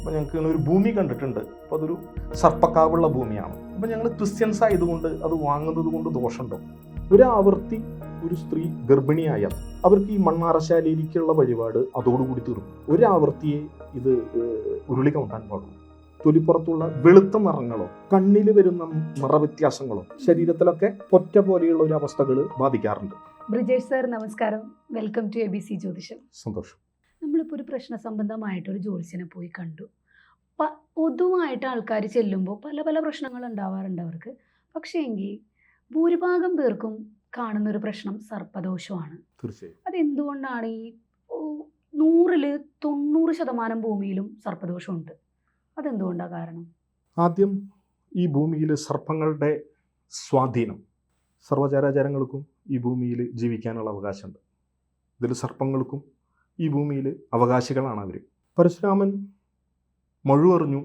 അപ്പോൾ ഞങ്ങൾക്ക് ഇങ്ങനെ ഒരു ഭൂമി കണ്ടിട്ടുണ്ട്. അപ്പോൾ അതൊരു സർപ്പക്കാവുള്ള ഭൂമിയാണ്. അപ്പോൾ ഞങ്ങൾ ക്രിസ്ത്യൻസ് ആയതുകൊണ്ട് അത് വാങ്ങുന്നത് കൊണ്ട് ദോഷമുണ്ടോ? ഒരു ആവർത്തി ഒരു സ്ത്രീ ഗർഭിണിയായാൽ അവർക്ക് ഈ മണ്ണാറശാലയിലേക്കുള്ള വഴിപാട് അതോടുകൂടി തീർന്നു. ഒരു ആവർത്തിയെ ഇത് ഉരുളി കൗണ്ടാൻ പാടുള്ളൂ. തൊലിപ്പുറത്തുള്ള വെളുത്ത നിറങ്ങളോ കണ്ണിൽ വരുന്ന നിറവ്യത്യാസങ്ങളോ ശരീരത്തിലൊക്കെ പൊറ്റ പോലെയുള്ള ഒരു അവസ്ഥകൾ ബാധിക്കാറുണ്ട്. ബ്രിജേഷ് സാർ നമസ്കാരം. Welcome to A B C ജ്യോതിഷം. സന്തോഷം. നമ്മളിപ്പോൾ ഒരു പ്രശ്ന സംബന്ധമായിട്ട് ഒരു ജ്യോത്സ്യനെ പോയി കണ്ടു. പ- പൊതുവായിട്ട് ആൾക്കാർ ചെല്ലുമ്പോൾ പല പല പ്രശ്നങ്ങൾ ഉണ്ടാവാറുണ്ട് അവർക്ക്. പക്ഷേ എങ്കിൽ ഭൂരിഭാഗം പേർക്കും കാണുന്ന ഒരു പ്രശ്നം സർപ്പദോഷമാണ്. അതെന്തുകൊണ്ടാണ് ഈ നൂറിൽ തൊണ്ണൂറ് ശതമാനം ഭൂമിയിലും സർപ്പദോഷമുണ്ട്? അതെന്തുകൊണ്ടാണ് കാരണം? ആദ്യം ഈ ഭൂമിയിൽ സർപ്പങ്ങളുടെ സ്വാധീനം. സർവചരാചാരങ്ങൾക്കും ഈ ഭൂമിയിൽ ജീവിക്കാനുള്ള അവകാശമുണ്ട്. ഇതിൽ സർപ്പങ്ങൾക്കും ഈ ഭൂമിയിൽ അവകാശികളാണ് അവർ പരശുരാമൻ മഴുവറിഞ്ഞു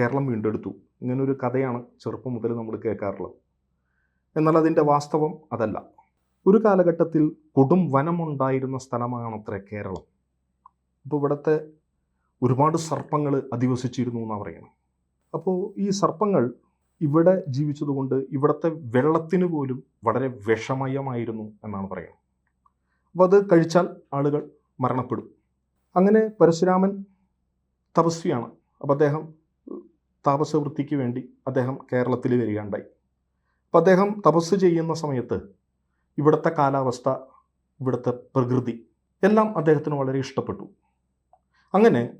കേരളം വീണ്ടെടുത്തു. ഇങ്ങനൊരു കഥയാണ് ചെറുപ്പം മുതൽ നമ്മൾ കേൾക്കാറുള്ളത്. എന്നാൽ അതിന്റെ വാസ്തവം അതല്ല. ഒരു കാലഘട്ടത്തിൽ കൊടും വനമുണ്ടായിരുന്ന സ്ഥലമാണത്രേ കേരളം. അപ്പോൾ ഇവിടുത്തെ ഒരുപാട് സർപ്പങ്ങൾ അധിവസിച്ചിരുന്നു എന്നാണ് പറയുന്നത്. അപ്പോൾ ഈ സർപ്പങ്ങൾ ഇവിടെ ജീവിച്ചതുകൊണ്ട് ഇവിടുത്തെ വെള്ളത്തിന് പോലും വളരെ വിഷമയമായിരുന്നു എന്നാണ് പറയുന്നത്. അപ്പോൾ അത് കഴിച്ചാൽ ആളുകൾ മരണപ്പെടും. അങ്ങനെ പരശുരാമൻ തപസ്വിയാണ്. അപ്പോൾ അദ്ദേഹം താപസവൃത്തിക്ക് വേണ്ടി അദ്ദേഹം കേരളത്തിൽ വരികയുണ്ടായി. അപ്പോൾ അദ്ദേഹം തപസ് ചെയ്യുന്ന സമയത്ത് ഇവിടുത്തെ കാലാവസ്ഥ ഇവിടുത്തെ പ്രകൃതി എല്ലാം അദ്ദേഹത്തിന് വളരെ ഇഷ്ടപ്പെട്ടു. അങ്ങനെ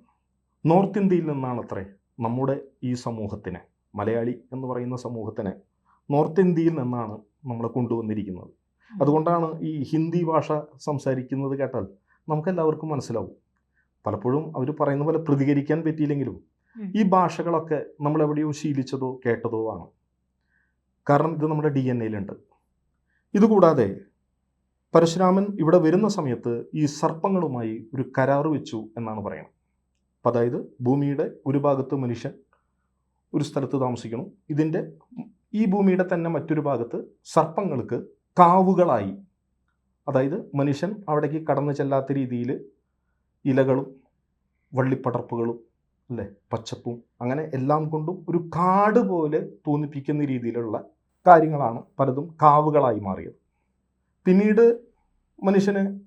നോർത്ത് ഇന്ത്യയിൽ നിന്നാണത്രേ നമ്മുടെ ഈ സമൂഹത്തിനെ മലയാളി എന്ന് പറയുന്ന സമൂഹത്തിനെ നോർത്ത് ഇന്ത്യയിൽ നിന്നാണ് നമ്മളെ കൊണ്ടുവന്നിരിക്കുന്നത്. അതുകൊണ്ടാണ് ഈ ഹിന്ദി ഭാഷ സംസാരിക്കുന്നത് കേട്ടാൽ നമുക്കെല്ലാവർക്കും മനസ്സിലാവും. പലപ്പോഴും അവർ പറയുന്ന പോലെ പ്രതികരിക്കാൻ പറ്റിയില്ലെങ്കിലും ഈ ഭാഷകളൊക്കെ നമ്മൾ എവിടെയോ ശീലിച്ചതോ കേട്ടതോ ആണ്. കാരണം ഇത് നമ്മുടെ ഡി എൻ എയിലുണ്ട്. ഇതുകൂടാതെ പരശുരാമൻ ഇവിടെ വരുന്ന സമയത്ത് ഈ സർപ്പങ്ങളുമായി ഒരു കരാറ് വെച്ചു എന്നാണ് പറയുന്നത് അപ്പം അതായത് ഭൂമിയുടെ ഒരു ഭാഗത്ത് മനുഷ്യൻ ഒരു സ്ഥലത്ത് താമസിക്കണം ഇതിന്റെ ഈ ഭൂമിയുടെ തന്നെ മറ്റൊരു ഭാഗത്ത് സർപ്പങ്ങൾക്ക് കാവുകളായി അതായത് മനുഷ്യൻ അവിടേക്ക് കടന്നു ചെല്ലാത്ത രീതിയിൽ ഇലകളും വള്ളിപ്പടർപ്പുകളും അല്ലേ പച്ചപ്പും അങ്ങനെ എല്ലാം കൊണ്ടും ഒരു കാട് പോലെ തോന്നിപ്പിക്കുന്ന രീതിയിലുള്ള കാര്യങ്ങളാണ് പലതും കാവുകളായി മാറിയത്. പിന്നീട് മനുഷ്യന്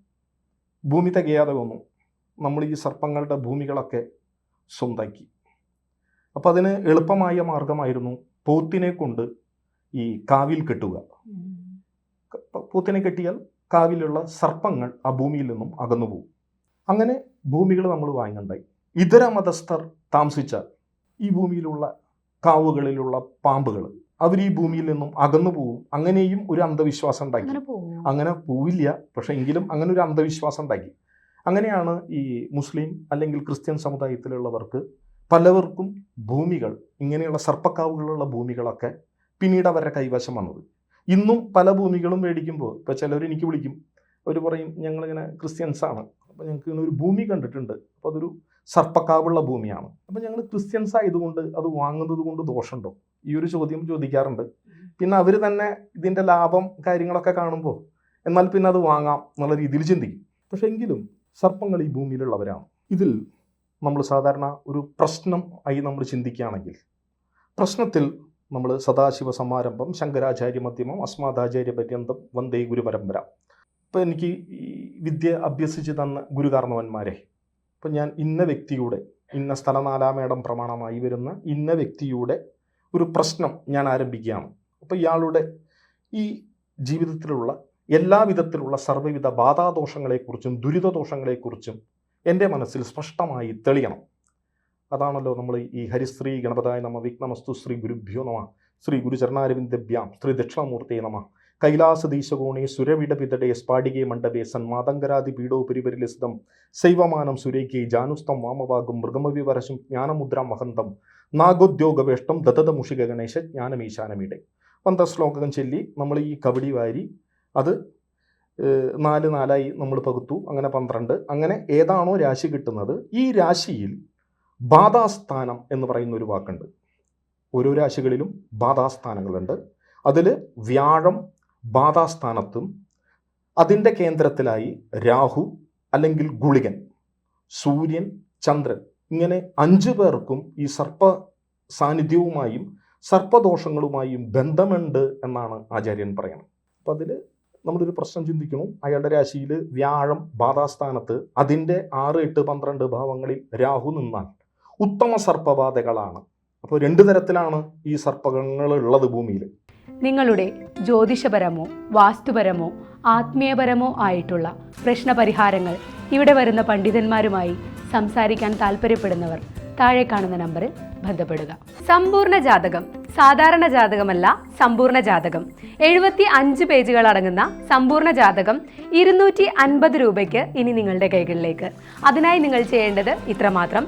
ഭൂമി തികയാതെ വന്നു. നമ്മൾ ഈ സർപ്പങ്ങളുടെ ഭൂമികളൊക്കെ സ്വന്താക്കി. അപ്പോൾ അതിന് എളുപ്പമായ മാർഗമായിരുന്നു പോത്തിനെ കൊണ്ട് ഈ കാവിൽ കെട്ടുക. പൂത്തിനെ പോത്തിനെ കെട്ടിയാൽ കാവിലുള്ള സർപ്പങ്ങൾ ആ ഭൂമിയിൽ നിന്നും അകന്നുപോകും. അങ്ങനെ ഭൂമികൾ നമ്മൾ വാങ്ങണ്ടായി. ഇതര മതസ്ഥർ താമസിച്ചാൽ ഈ ഭൂമിയിലുള്ള കാവുകളിലുള്ള പാമ്പുകൾ അവർ ഈ ഭൂമിയിൽ നിന്നും അകന്നു പോകും. അങ്ങനെയും ഒരു അന്ധവിശ്വാസം ഉണ്ടാക്കി. അങ്ങനെ അങ്ങനെ പോവില്ല. പക്ഷെ എങ്കിലും അങ്ങനെ ഒരു അന്ധവിശ്വാസം ഉണ്ടാക്കി. അങ്ങനെയാണ് ഈ മുസ്ലിം അല്ലെങ്കിൽ ക്രിസ്ത്യൻ സമുദായത്തിലുള്ളവർക്ക് പലവർക്കും ഭൂമികൾ ഇങ്ങനെയുള്ള സർപ്പക്കാവുകളുള്ള ഭൂമികളൊക്കെ പിന്നീട് അവരുടെ കൈവശം വന്നത്. ഇന്നും പല ഭൂമികളും മേടിക്കുമ്പോൾ ഇപ്പോൾ ചിലർ എനിക്ക് വിളിക്കും. അവർ പറയും ഞങ്ങളിങ്ങനെ ക്രിസ്ത്യൻസ് ആണ്. അപ്പോൾ ഞങ്ങൾക്ക് ഇങ്ങനെ ഒരു ഭൂമി കണ്ടിട്ടുണ്ട്. അപ്പോൾ അതൊരു സർപ്പക്കാവുള്ള ഭൂമിയാണ്. അപ്പോൾ ഞങ്ങൾ ക്രിസ്ത്യൻസ് ആയതുകൊണ്ട് അത് വാങ്ങുന്നത് കൊണ്ട് ദോഷമുണ്ടോ? ഈ ഒരു ചോദ്യം ചോദിക്കാറുണ്ട്. പിന്നെ അവർ തന്നെ ഇതിന്റെ ലാഭം കാര്യങ്ങളൊക്കെ കാണുമ്പോൾ എന്നാൽ പിന്നെ അത് വാങ്ങാം എന്നുള്ള രീതിയിൽ ചിന്തിക്കും. പക്ഷെ എങ്കിലും സർപ്പങ്ങൾ ഈ ഭൂമിയിലുള്ളവരാണ്. ഇതിൽ നമ്മൾ സാധാരണ ഒരു പ്രശ്നം ആയി നമ്മൾ ചിന്തിക്കുകയാണെങ്കിൽ പ്രശ്നത്തിൽ നമ്മൾ സദാശിവ സമാരംഭം ശങ്കരാചാര്യ മധ്യമം അസ്മാദാചാര്യ പര്യന്തം വന്ദേ ഗുരുപരമ്പര. അപ്പോൾ എനിക്ക് ഈ വിദ്യ അഭ്യസിച്ച് തന്ന ഗുരുകാർണവന്മാരെ ഇപ്പം ഞാൻ ഇന്ന വ്യക്തിയുടെ ഇന്ന സ്ഥലനാലാമേടം പ്രമാണമായി വരുന്ന ഇന്ന വ്യക്തിയുടെ ഒരു പ്രശ്നം ഞാൻ ആരംഭിക്കുകയാണ്. അപ്പോൾ ഇയാളുടെ ഈ ജീവിതത്തിലുള്ള എല്ലാ വിധത്തിലുള്ള സർവവിധ ബാധാദോഷങ്ങളെക്കുറിച്ചും ദുരിതദോഷങ്ങളെക്കുറിച്ചും എന്റെ മനസ്സിൽ സ്പഷ്ടമായി തെളിയണം. അതാണല്ലോ നമ്മൾ ഈ ഹരിശ്രീ ഗണപതായ നമ വിഘ്നമസ്തു ശ്രീ ഗുരുഭ്യോ നമ ശ്രീ ഗുരുചരണാരവിന്ദഭ്യാം ശ്രീ ദക്ഷിണമൂർത്തേ നമ കൈലാസദീശകോണേ സുരവിടപിതടേ സ്പാടികേ മണ്ഡപേ സന്മാതങ്കരാതി പീഡോപരിപരിലസിതം ശൈവമാനം സുരേഖേ ജാനുസ്തം വാമവാകും മൃഗമവിവരശും ജ്ഞാനമുദ്രാം മഹന്തം നാഗോദ്യോഗവേഷ്ടം ദത്തത മുഷിക ഗണേശ ജ്ഞാനമീശാനമിടെ. പന്ത ശ്ലോകം ചൊല്ലി നമ്മൾ ഈ കബഡി വാരി അത് നാല് നാലായി നമ്മൾ പകുത്തു അങ്ങനെ പന്ത്രണ്ട് അങ്ങനെ ഏതാണോ രാശി കിട്ടുന്നത് ഈ രാശിയിൽ ബാധാസ്ഥാനം എന്ന് പറയുന്ന ഒരു വാക്കുണ്ട്. ഓരോ രാശികളിലും ബാധാസ്ഥാനങ്ങളുണ്ട്. അതിൽ വ്യാഴം ബാധാസ്ഥാനത്തും അതിന്റെ കേന്ദ്രത്തിലായി രാഹു അല്ലെങ്കിൽ ഗുളികൻ സൂര്യൻ ചന്ദ്രൻ ഇങ്ങനെ അഞ്ചു പേർക്കും ഈ സർപ്പ സാന്നിധ്യവുമായും സർപ്പദോഷങ്ങളുമായും ബന്ധമുണ്ട് എന്നാണ് ആചാര്യൻ പറയുന്നത്. അപ്പം അതിൽ നമ്മളൊരു പ്രശ്നം ചിന്തിക്കണം അയാളുടെ രാശിയിൽ വ്യാഴം ബാധാസ്ഥാനത്ത് അതിന്റെ ആറ് എട്ട് പന്ത്രണ്ട് ഭാവങ്ങളിൽ രാഹു നിന്നാൽ ഉത്തമ സർപ്പബാധകളാണ് അപ്പോൾ രണ്ടു തരത്തിലാണ് ഈ സർപ്പകങ്ങൾ ഉള്ളത് ഭൂമിയിൽ നിങ്ങളുടെ ജ്യോതിഷപരമോ വാസ്തുപരമോ ആത്മീയപരമോ ആയിട്ടുള്ള പ്രശ്നപരിഹാരങ്ങൾ ഇവിടെ വരുന്ന പണ്ഡിതന്മാരുമായി സംസാരിക്കാൻ താല്പര്യപ്പെടുന്നവർ താഴെ കാണുന്ന നമ്പറിൽ ബന്ധപ്പെടുക. സമ്പൂർണ ജാതകം സാധാരണ ജാതകമല്ല സമ്പൂർണ ജാതകം. എഴുപത്തി അഞ്ച് പേജുകൾ അടങ്ങുന്ന സമ്പൂർണ ജാതകം ഇരുന്നൂറ്റി അൻപത് രൂപയ്ക്ക് ഇനി നിങ്ങളുടെ കൈകളിലേക്ക്. അതിനായി നിങ്ങൾ ചെയ്യേണ്ടത് ഇത്രമാത്രം.